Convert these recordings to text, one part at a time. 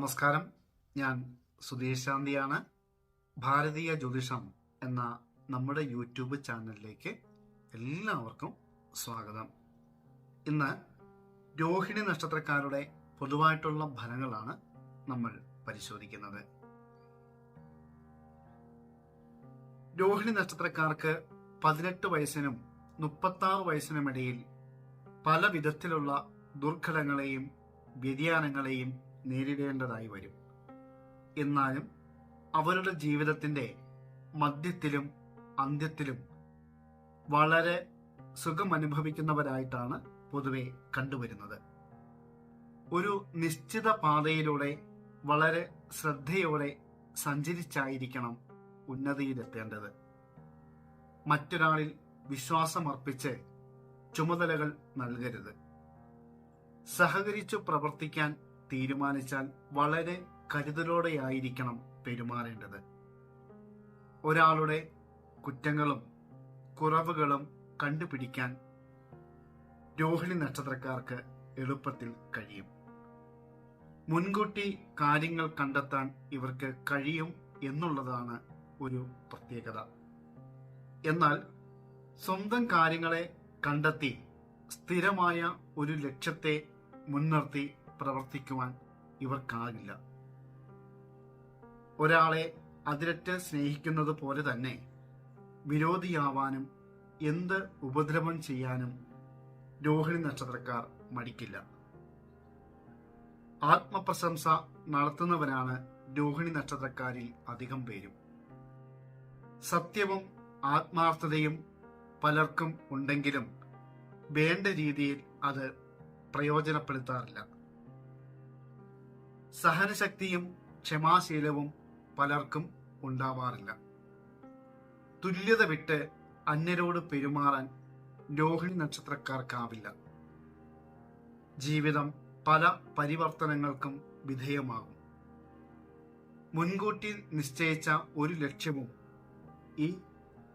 നമസ്കാരം. ഞാൻ സുധീഷ് ശാന്തിയാണ് ഭാരതീയ ജ്യോതിഷം എന്ന നമ്മുടെ യൂട്യൂബ് ചാനലിലേക്ക് എല്ലാവർക്കും സ്വാഗതം. ഇന്ന് രോഹിണി നക്ഷത്രക്കാരുടെ പൊതുവായിട്ടുള്ള ഫലങ്ങളാണ് നമ്മൾ പരിശോധിക്കുന്നത്. രോഹിണി നക്ഷത്രക്കാർക്ക് പതിനെട്ട് വയസ്സിനും മുപ്പത്തി ആറ് വയസ്സിനും ഇടയിൽ പല വിധത്തിലുള്ള ദുർഘടങ്ങളെയും വ്യതിയാനങ്ങളെയും നേരിടേണ്ടതായി വരും. എന്നാലും അവരുടെ ജീവിതത്തിന്റെ മധ്യത്തിലും അന്ത്യത്തിലും വളരെ സുഖമനുഭവിക്കുന്നവരായിട്ടാണ് പൊതുവെ കണ്ടുവരുന്നത്. ഒരു നിശ്ചിത പാതയിലൂടെ വളരെ ശ്രദ്ധയോടെ സഞ്ചരിച്ചായിരിക്കണം ഉന്നതിയിലെത്തേണ്ടത്. മറ്റൊരാളിൽ വിശ്വാസമർപ്പിച്ച് ചുമതലകൾ നൽകരുത്. സഹകരിച്ചു പ്രവർത്തിക്കാൻ തീരുമാനിച്ചാൽ വളരെ കരുതലോടെയായിരിക്കണം പെരുമാറേണ്ടത്. ഒരാളുടെ കുറ്റങ്ങളും കുറവുകളും കണ്ടുപിടിക്കാൻ രോഹിണി നക്ഷത്രക്കാർക്ക് എളുപ്പത്തിൽ കഴിയും. മുൻകൂട്ടി കാര്യങ്ങൾ കണ്ടെത്താൻ ഇവർക്ക് കഴിയും എന്നുള്ളതാണ് ഒരു പ്രത്യേകത. എന്നാൽ സ്വന്തം കാര്യങ്ങളെ കണ്ടെത്തി സ്ഥിരമായ ഒരു ലക്ഷ്യത്തെ മുൻനിർത്തി പ്രവർത്തിക്കുവാൻ ഇവർക്കാകില്ല. ഒരാളെ അതിരറ്റ് സ്നേഹിക്കുന്നത് പോലെ തന്നെ വിരോധിയാവാനും എന്ത് ഉപദ്രവം ചെയ്യാനും രോഹിണി നക്ഷത്രക്കാർ മടിക്കില്ല. ആത്മപ്രശംസ നടത്തുന്നവരാണ് രോഹിണി നക്ഷത്രക്കാരിൽ അധികം പേരും. സത്യവും ആത്മാർത്ഥതയും പലർക്കും ഉണ്ടെങ്കിലും വേണ്ട രീതിയിൽ അത് പ്രയോജനപ്പെടുത്താറില്ല. സഹനശക്തിയും ക്ഷമാശീലവും പലർക്കും ഉണ്ടാവാറില്ല. തുല്യത വിട്ട് അന്യരോട് പെരുമാറാൻ രോഹിണി നക്ഷത്രക്കാർക്കാവില്ല. ജീവിതം പല പരിവർത്തനങ്ങൾക്കും വിധേയമാകും. മുൻകൂട്ടി നിശ്ചയിച്ച ഒരു ലക്ഷ്യവും ഈ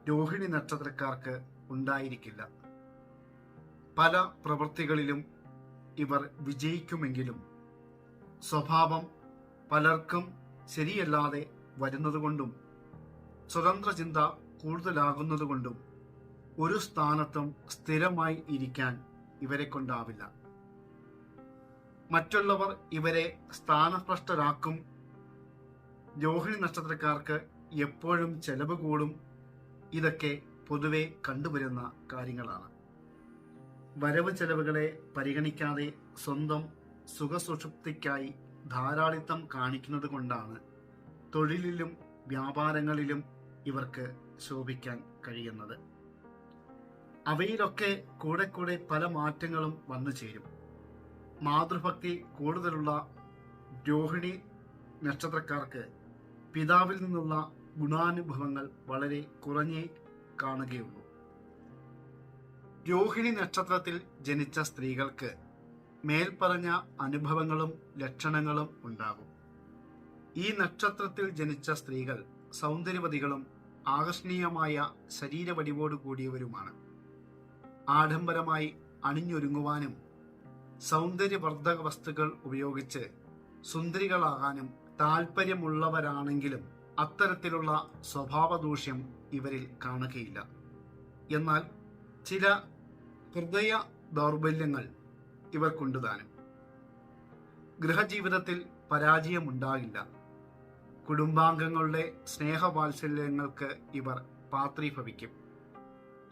രോഹിണി നക്ഷത്രക്കാർക്ക് ഉണ്ടായിരിക്കില്ല. പല പ്രവൃത്തികളിലും ഇവർ വിജയിക്കുമെങ്കിലും സ്വഭാവം പലർക്കും ശരിയല്ലാതെ വരുന്നതുകൊണ്ടും സ്വതന്ത്ര ചിന്ത കൂടുതലാകുന്നതുകൊണ്ടും ഒരു സ്ഥാനത്തും സ്ഥിരമായി ഇരിക്കാൻ ഇവരെ കൊണ്ടാവില്ല. മറ്റുള്ളവർ ഇവരെ സ്ഥാനഭ്രഷ്ടരാക്കും. രോഹിണി നക്ഷത്രക്കാർക്ക് എപ്പോഴും ചെലവ് കൂടും. ഇതൊക്കെ പൊതുവെ കണ്ടുവരുന്ന കാര്യങ്ങളാണ്. വരവ് ചെലവുകളെ പരിഗണിക്കാതെ സ്വന്തം സുഖസുഷുപ്തിക്കായി ധാരാളിത്തം കാണിക്കുന്നത് കൊണ്ടാണ് തൊഴിലിലും വ്യാപാരങ്ങളിലും ഇവർക്ക് ശോഭിക്കാൻ കഴിയുന്നത്. അവയിലൊക്കെ കൂടെ കൂടെ പല മാറ്റങ്ങളും വന്നു ചേരും. മാതൃഭക്തി കൂടുതലുള്ള രോഹിണി നക്ഷത്രക്കാർക്ക് പിതാവിൽ നിന്നുള്ള ഗുണാനുഭവങ്ങൾ വളരെ കുറഞ്ഞേ കാണുകയുള്ളൂ. രോഹിണി നക്ഷത്രത്തിൽ ജനിച്ച സ്ത്രീകൾക്ക് മേൽപ്പറഞ്ഞ അനുഭവങ്ങളും ലക്ഷണങ്ങളും ഉണ്ടാകും. ഈ നക്ഷത്രത്തിൽ ജനിച്ച സ്ത്രീകൾ സൗന്ദര്യവതികളും ആകർഷണീയമായ ശരീരവടിവോട് കൂടിയവരുമാണ്. ആഡംബരമായി അണിഞ്ഞൊരുങ്ങുവാനും സൗന്ദര്യവർദ്ധക വസ്തുക്കൾ ഉപയോഗിച്ച് സുന്ദരികളാകാനും താല്പര്യമുള്ളവരാണെങ്കിലും അത്തരത്തിലുള്ള സ്വഭാവദൂഷ്യം ഇവരിൽ കാണുകയില്ല. എന്നാൽ ചില ഹൃദയ ദൗർബല്യങ്ങൾ ഇവർക്കുണ്ട് താനും ഗൃഹജീവിതത്തിൽ പരാജയമുണ്ടാകില്ല. കുടുംബാംഗങ്ങളുടെ സ്നേഹവാത്സല്യങ്ങൾക്ക് ഇവർ പാത്രീഭവിക്കും.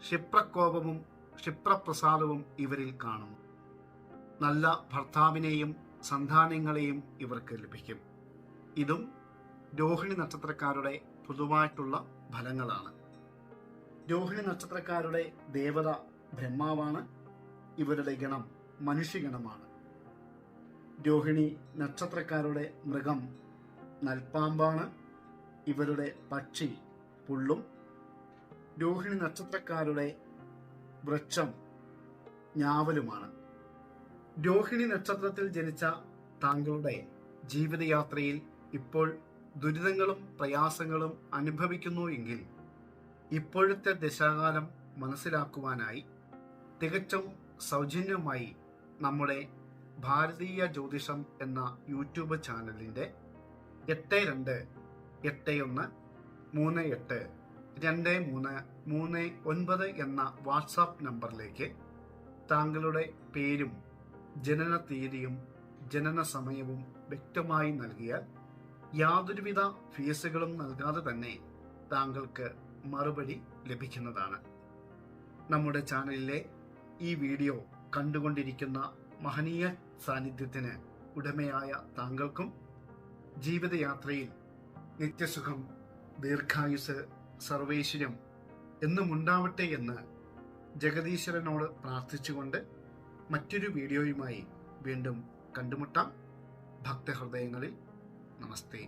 ക്ഷിപ്രകോപവും ക്ഷിപ്രപ്രസാദവും ഇവരിൽ കാണുന്നു. നല്ല ഭർത്താവിനെയും സന്താനങ്ങളെയും ഇവർക്ക് ലഭിക്കും. ഇതും രോഹിണി നക്ഷത്രക്കാരുടെ പൊതുവായിട്ടുള്ള ഫലങ്ങളാണ്. രോഹിണി നക്ഷത്രക്കാരുടെ ദേവത ബ്രഹ്മാവാണ്. ഇവരുടെ ഗണം മനുഷ്യഗണമാണ്. രോഹിണി നക്ഷത്രക്കാരുടെ മൃഗം നൽപ്പാമ്പാണ്. ഇവരുടെ പക്ഷി പുള്ളും. രോഹിണി നക്ഷത്രക്കാരുടെ വൃക്ഷം ഞാവലുമാണ്. രോഹിണി നക്ഷത്രത്തിൽ ജനിച്ച താങ്കളുടെ ജീവിതയാത്രയിൽ ഇപ്പോൾ ദുരിതങ്ങളും പ്രയാസങ്ങളും അനുഭവിക്കുന്നു എങ്കിൽ ഇപ്പോഴത്തെ ദശാകാലം മനസ്സിലാക്കുവാനായി തികച്ചും സൗജന്യമായി നമ്മുടെ ഭാരതീയ ജ്യോതിഷം എന്ന യൂട്യൂബ് ചാനലിന്റെ എട്ട് രണ്ട് എട്ട് ഒന്ന് മൂന്ന് എട്ട് രണ്ട് മൂന്ന് മൂന്ന് ഒൻപത് എന്ന വാട്സാപ്പ് നമ്പറിലേക്ക് താങ്കളുടെ പേരും ജനന തീയതിയും ജനന സമയവും വ്യക്തമായി നൽകിയാൽ യാതൊരുവിധ ഫീസുകളും നൽകാതെ തന്നെ താങ്കൾക്ക് മറുപടി ലഭിക്കുന്നതാണ്. നമ്മുടെ ചാനലിലെ ഈ വീഡിയോ കണ്ടുകൊണ്ടിരിക്കുന്ന മഹനീയ സാന്നിധ്യത്തിന് ഉടമയായ താങ്കൾക്കും ജീവിതയാത്രയിൽ നിത്യസുഖം ദീർഘായുസ് സർവേശ്വര്യം എന്നും ഉണ്ടാവട്ടെ എന്ന് ജഗദീശ്വരനോട് പ്രാർത്ഥിച്ചുകൊണ്ട് മറ്റൊരു വീഡിയോയുമായി വീണ്ടും കണ്ടുമുട്ടാം. ഭക്തഹൃദയങ്ങളിൽ നമസ്തേ.